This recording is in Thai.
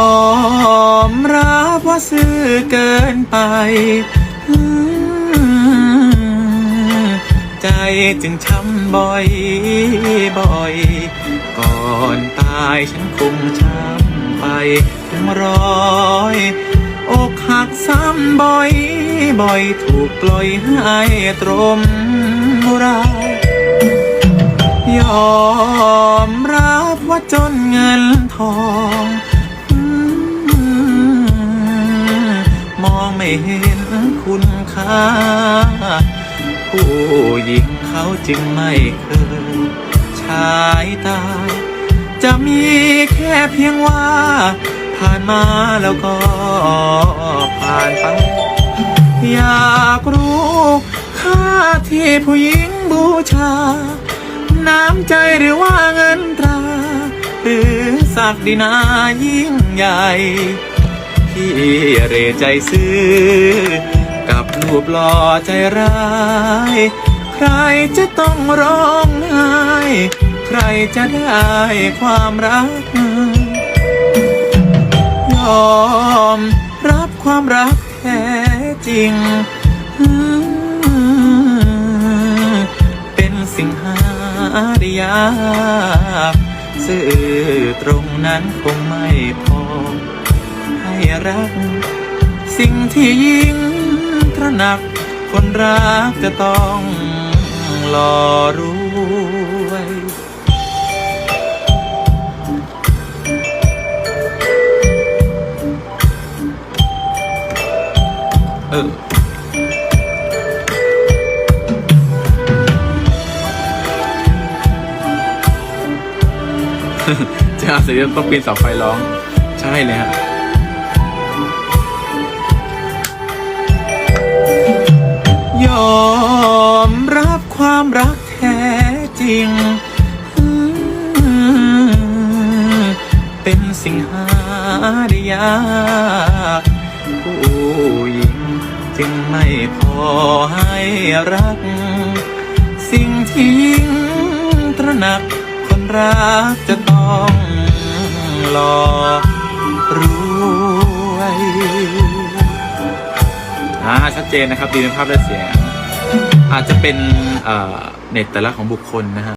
อมรับว่าซื่อเกินไป ใจจึงช้ำบ่อยบ่อย ก่อนตายฉันคงช้ำไปถึงร้อยอกหักซ้ำบ่อย บ่อยถูกปล่อยให้ตรมรา เห็นคุณค่า ผู้หญิงเขาจึงไม่เคยชายตา จะมีแค่เพียงว่า ผ่านมาแล้วก็ผ่านไป อยากรู้ค่าที่ผู้หญิงบูชา น้ำใจหรือว่าเงินตรา หรือศักดินายิ่งใหญ่ ที่เรใจซื้อ กับรูปหล่อใจร้าย ใครจะต้องร้องไห้ ใครจะได้ความรัก ยอมรับความรักแท้จริง เป็นสิ่งหาได้ยากสื่อตรงนั้นคงไม่พอ รัก สิ่งที่ยิ่งตระหนัก คนรักจะต้องรอรวยเออจะอาศัยต้องปีนเสาไฟร้อง ใช่เลยฮะ ความรักแท้จริง เป็นสิ่งหาได้ยากผู้หญิงจึงไม่พอให้รัก สิ่งที่ยิ่งตระหนักคนรักจะต้องรอรวยอ่าชัดเจนนะครับ ดีในภาพและเสียง อาจจะเป็นเน็ตแต่ละของบุคคลนะฮะ